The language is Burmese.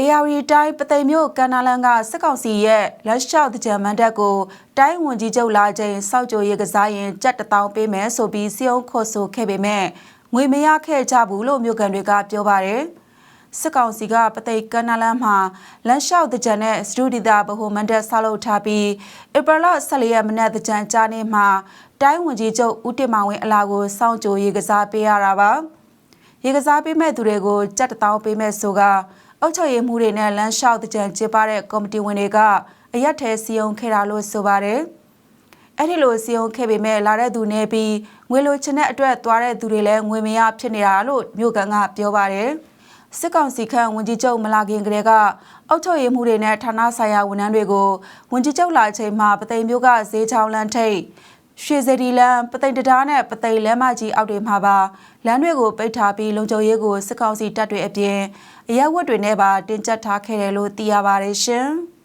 AR တိုင်းပသိမ်မြို့ကန္နာလန်ကစစ်ကောင်စီရဲ့လက်လျှောက်တကြံမန်တပ်ကိုတိုင်းဝန်ကြီးချုပ်လာချိန်စောက်ကြိုရေးကစားရင်ကြက်တထောင်ပေးမယ်ဆိုပြီးစီယုံခေါ်ဆိုခဲ့ပေမဲ့ငွေမရခဲ့ကြဘူးလို့မြို့ကန်တွေကပြောပါတယ်စစ်ကောင်စီကပသိမ်ကန္နာလန်မှာလက်လျှောက်တကြံနဲ့စတူဒီတာဗဟိုမန်တပ်ဆောက်လုပ်ထားပြီးဧပြီလ14ရက်မနက်တကြံကြားနေမှာတိုင်းဝန်ကြီးချုပ်ဦးတင်မောင်ဝင်းအလာကိုစောင့်ကြိုရေးကစားပေးရတာပါရေကစားပေးမဲ့သူတွေကိုကြက်တထောင်ပေးမဲ့ဆိုက အုတ်ချုပ်ရည်မှုတွေနဲ့လမ်းလျှောက်တကြံကျင်းပတဲ့ကော်မတီဝင်တွေကအရက်ထဲစီယုံခဲ့တာလို့ဆိုပါတယ်။အဲ့ဒီလိုစီယုံခဲ့ပေမဲ့လာတဲ့သူနေပြီးငွေလိုချင်တဲ့အတွက်သွားတဲ့သူတွေလည်းငွေမရဖြစ်နေတာလို့မြို့ကန်ကပြောပါတယ်။စစ်ကောင်စီခန့်ဝန်ကြီးချုပ်မလာခင်ကတည်းကအုတ်ချုပ်ရည်မှုတွေနဲ့ဌာနဆိုင်ရာဝန်ထမ်းတွေကိုဝန်ကြီးချုပ်လာချိန်မှာပသိမ်မျိုးကဈေးချောင်းလမ်းထိပ် ရွှေစရီလမ်းပသိမ်တံတားနဲ့ပသိမ်လမ်းမကြီးအောက်တွေမှာပါလမ်းတွေကိုပိတ်ထားပြီးလုံခြုံရေးကိုစစ်ကောင်စီတပ်တွေအပြင်အရက်ဝတ်တွေနဲ့ပါတင်ကျပ်ထားခဲ့တယ်လို့သိရပါတယ်ရှင်။